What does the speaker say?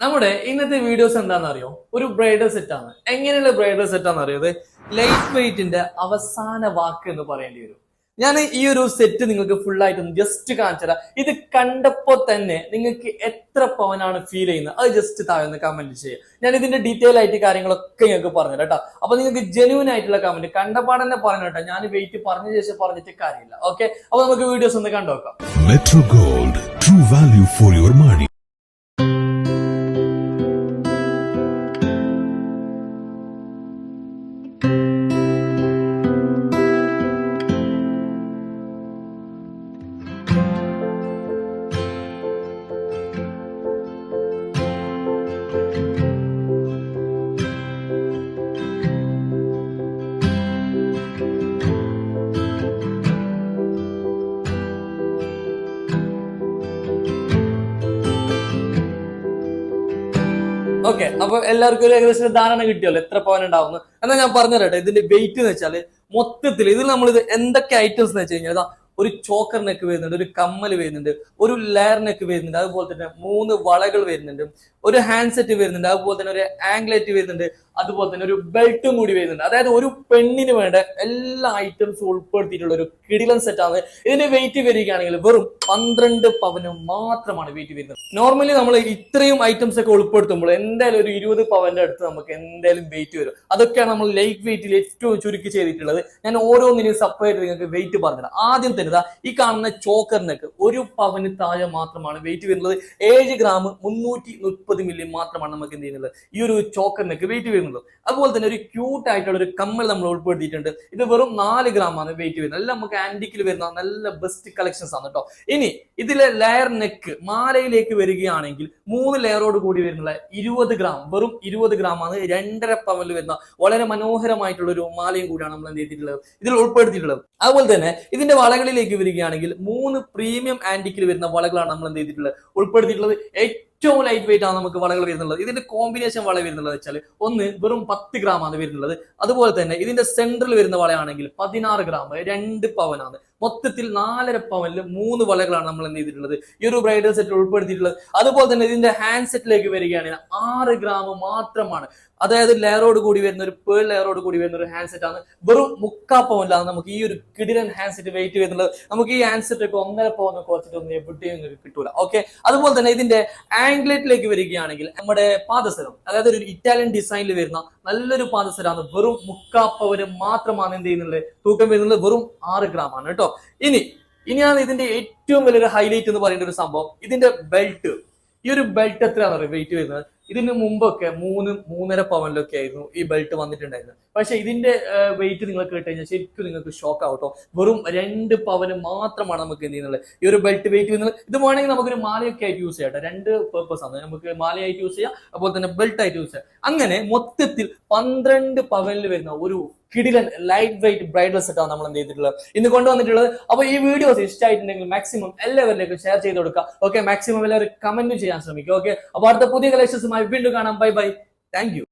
നമ്മുടെ ഇന്നത്തെ വീഡിയോസ് എന്താണെന്ന് അറിയോ ഒരു ബ്രൈഡൽ സെറ്റ് ആണ്. എങ്ങനെയുള്ള ബ്രൈഡൽ സെറ്റ് ആണെന്ന് അറിയോ ലൈറ്റ് വെയിറ്റിന്റെ അവസാന വാക്ക് എന്ന് പറയേണ്ടി വരും. ഞാൻ ഈ ഒരു സെറ്റ് നിങ്ങൾക്ക് ഫുൾ ആയിട്ട് ജസ്റ്റ് കാണിച്ചു തരാം. ഇത് കണ്ടപ്പോ തന്നെ നിങ്ങൾക്ക് എത്ര പവനാണ് ഫീൽ ചെയ്യുന്നത്? അത് ജസ്റ്റ് താഴെ ഒന്ന് കമന്റ് ചെയ്യുക. ഞാൻ ഇതിന്റെ ഡീറ്റെയിൽ ആയിട്ട് കാര്യങ്ങളൊക്കെ നിങ്ങൾക്ക് പറഞ്ഞു കേട്ടോ. അപ്പൊ നിങ്ങൾക്ക് ജെന്യൂൻ ആയിട്ടുള്ള കമന്റ് കണ്ടപാടന്നെ പറഞ്ഞു കേട്ടോ. ഞാൻ വെയിറ്റ് പറഞ്ഞ ശേഷം പറഞ്ഞിട്ട് കാര്യമില്ല. ഓക്കെ അപ്പൊ നമുക്ക് വീഡിയോസ് ഒന്ന് കണ്ടുനോക്കാം Metro gold true value for your money. Okay അപ്പൊ എല്ലാവർക്കും ഒരു ഏകദേശം ധാരണ കിട്ടിയല്ലോ എത്ര പവൻ ഉണ്ടാവുന്നു. എന്നാൽ ഞാൻ പറഞ്ഞു തരട്ടെ ഇതിന്റെ വെയിറ്റ് എന്ന് വെച്ചാൽ മൊത്തത്തിൽ ഇതിൽ നമ്മൾ ഇത് എന്തൊക്കെ ഐറ്റംസ് എന്ന് വെച്ച് കഴിഞ്ഞാൽ ഒരു ചോക്കർ നെക്ക് വരുന്നുണ്ട് ഒരു കമ്മൽ വരുന്നുണ്ട് ഒരു ലെയർ വരുന്നുണ്ട് അതുപോലെ തന്നെ മൂന്ന് വളകൾ വരുന്നുണ്ട്. ഒരു ഹാൻഡ് സെറ്റ് വരുന്നുണ്ട് അതുപോലെ തന്നെ ഒരു ആംഗ്ലേറ്റ് വരുന്നുണ്ട് അതുപോലെ തന്നെ ഒരു ബെൽറ്റും കൂടി വരുന്നുണ്ട്. അതായത് ഒരു പെണ്ണിന് വേണ്ട എല്ലാ ഐറ്റംസും ഉൾപ്പെടുത്തിയിട്ടുള്ള ഒരു കിടിലൻ സെറ്റ് ആണ്. ഇതിന്റെ വെയിറ്റ് വരികയാണെങ്കിൽ വെറും പന്ത്രണ്ട് പവന് മാത്രമാണ് വെയിറ്റ് വരുന്നത്. നോർമലി നമ്മൾ ഇത്രയും ഐറ്റംസ് ഒക്കെ ഉൾപ്പെടുത്തുമ്പോൾ എന്തായാലും ഒരു ഇരുപത് പവന്റെ അടുത്ത് നമുക്ക് എന്തായാലും വെയിറ്റ് വരും. അതൊക്കെയാണ് നമ്മൾ ലൈറ്റ് വെയിറ്റിൽ ഏറ്റവും ചുരുക്കി ചെയ്തിട്ടുള്ളത്. ഞാൻ ഓരോന്നിനും സെപ്പറേറ്റ് നിങ്ങൾക്ക് വെയിറ്റ് പറഞ്ഞത് ആദ്യം തന്നെ ഈ കാണുന്ന ചോക്കറിനൊക്കെ ഒരു പവന് താഴെ മാത്രമാണ് വെയിറ്റ് വരുന്നത്. ഏഴ് ഗ്രാം മുന്നൂറ്റി മുപ്പത് മില്ലി മാത്രമാണ് നമുക്ക് എന്ത് ചെയ്യുന്നത്? ഈ ഒരു ചോക്കറിനൊക്കെ വെയിറ്റ് വരുന്നത്. അതുപോലെ തന്നെ ഒരു ക്യൂട്ട് ആയിട്ടുള്ള ഒരു കമ്മൽ നമ്മൾ ഉൾപ്പെടുത്തിയിട്ടുണ്ട്. ഇത് വെറും നാല് ഗ്രാം ആണ് വെയിറ്റ് വരുന്നത്. എല്ലാം നമുക്ക് ആന്റിക്കിൽ വരുന്ന നല്ല ബെസ്റ്റ് കളക്ഷൻസ് ആണ് കേട്ടോ ഇനി ഇതിലെ ലെയർ നെക്ക് മാലയിലേക്ക് വരികയാണെങ്കിൽ മൂന്ന് ലെയറോട് കൂടി വരുന്ന ഇരുപത് ഗ്രാം വെറും ഇരുപത് ഗ്രാം ആണ് രണ്ടര പവനിൽ വരുന്ന വളരെ മനോഹരമായിട്ടുള്ള ഒരു മാലയും കൂടിയാണ് നമ്മൾ എന്ത് ചെയ്തിട്ടുള്ളത്? ഇതിൽ ഉൾപ്പെടുത്തിയിട്ടുള്ളത്. അതുപോലെ തന്നെ ഇതിന്റെ വളകളിലേക്ക് വരികയാണെങ്കിൽ മൂന്ന് പ്രീമിയം ആന്റിക്കിൽ വരുന്ന വളകളാണ് നമ്മൾ എന്ത് ചെയ്തിട്ടുള്ളത്? ഉൾപ്പെടുത്തിയിട്ടുള്ളത്. ഏറ്റവും ലൈറ്റ് വെയിറ്റ് ആണ് നമുക്ക് വളകൾ വരുന്നുള്ളത്. ഇതിന്റെ കോമ്പിനേഷൻ വള വരുന്നുള്ളത് വെച്ചാൽ ഒന്ന് വെറും പത്ത് ഗ്രാം ആണ് വരുന്നുള്ളത്. അതുപോലെ തന്നെ ഇതിന്റെ സെന്ററിൽ വരുന്ന വളയാണെങ്കിൽ പതിനാറ് ഗ്രാം രണ്ട് പവനാണ്. മൊത്തത്തിൽ നാലര പവനിൽ മൂന്ന് വളകളാണ് നമ്മൾ എന്ത് ചെയ്തിട്ടുള്ളത്? ഈ ഒരു ബ്രൈഡൽ സെറ്റ് ഉൾപ്പെടുത്തിയിട്ടുള്ളത്. അതുപോലെ തന്നെ ഇതിന്റെ ഹാൻഡ് സെറ്റിലേക്ക് വരികയാണെങ്കിൽ ആറ് ഗ്രാം മാത്രമാണ്. അതായത് ലെയറോട് കൂടി വരുന്ന ഒരു പേൾ ലെയറോട് കൂടി വരുന്ന ഒരു ഹാൻഡ് സെറ്റ് ആണ്. വെറും മുക്കാ പവനിലാണ് നമുക്ക് ഈ ഒരു കിടിലൻ ഹാൻഡ് സെറ്റ് വെയിറ്റ് വരുന്നുള്ളത് നമുക്ക് ഈ ഹാൻഡ് സെറ്റ് ഇപ്പോൾ ഒന്നര കുറച്ചിട്ട് കുറച്ചിട്ടൊന്നും എവിടെയും നിങ്ങൾക്ക് കിട്ടൂല. ഓക്കെ അതുപോലെ തന്നെ ഇതിന്റെ ആംഗ്ലേറ്റിലേക്ക് വരികയാണെങ്കിൽ നമ്മുടെ പാദസരം അതായത് ഒരു ഇറ്റാലിയൻ ഡിസൈനിൽ വരുന്ന നല്ലൊരു പാദസരമാണ്. വെറും മുക്കാ പവന് മാത്രമാണ് എന്ത് ചെയ്യുന്നുള്ളത് തൂക്കം വരുന്നത്. വെറും ആറ് ഗ്രാം ആണ് കേട്ടോ. ഇനി ഇനിയാണ് ഇതിന്റെ ഏറ്റവും വലിയൊരു ഹൈലൈറ്റ് എന്ന് പറയുന്ന ഒരു സംഭവം. ഇതിന്റെ ബെൽറ്റ് ഈ ഒരു ബെൽറ്റ് എത്രയാണ്? വെയിറ്റ് വരുന്നത്? ഇതിന് മുമ്പൊക്കെ മൂന്ന് മൂന്നര പവനിലൊക്കെ ആയിരുന്നു ഈ ബെൽറ്റ് വന്നിട്ടുണ്ടായിരുന്നത്. പക്ഷെ ഇതിന്റെ വെയിറ്റ് നിങ്ങൾ കേട്ട് കഴിഞ്ഞാൽ ശരിക്കും നിങ്ങൾക്ക് ഷോക്ക് ആവട്ടോ വെറും രണ്ട് പവന് മാത്രമാണ് നമുക്ക് എന്ത് ചെയ്യുന്നത്? ഈ ഒരു ബെൽറ്റ് വെയിറ്റ് വരുന്നത്. ഇത് വേണമെങ്കിൽ നമുക്കൊരു മാലയൊക്കെ ആയിട്ട് യൂസ് ചെയ്യാം. രണ്ട് പേർപ്പസ് ആണ്. നമുക്ക് മാലയായിട്ട് യൂസ് ചെയ്യാം അതുപോലെ തന്നെ ബെൽറ്റ് ആയിട്ട് യൂസ് ചെയ്യാം. അങ്ങനെ മൊത്തത്തിൽ പന്ത്രണ്ട് പവനിൽ വരുന്ന ഒരു കിടിലൻ ലൈറ്റ് വെയിറ്റ് ബ്രൈഡൽ സെറ്റാണ് നമ്മൾ എന്ത് ചെയ്തിട്ടുള്ളത്? ഇന്ന് കൊണ്ടുവന്നിട്ടുള്ളത്. അപ്പൊ ഈ വീഡിയോസ് ഇഷ്ടമായിട്ടുണ്ടെങ്കിൽ മാക്സിമം എല്ലാവരിലേക്കും ഷെയർ ചെയ്ത് കൊടുക്കുക. ഓക്കെ മാക്സിമം എല്ലാവരും കമന്റ് ചെയ്യാൻ ശ്രമിക്കുക. ഓക്കെ അപ്പൊ അടുത്ത പുതിയ കളക്ഷൻസുമായി വീണ്ടും കാണാം. Bye bye thank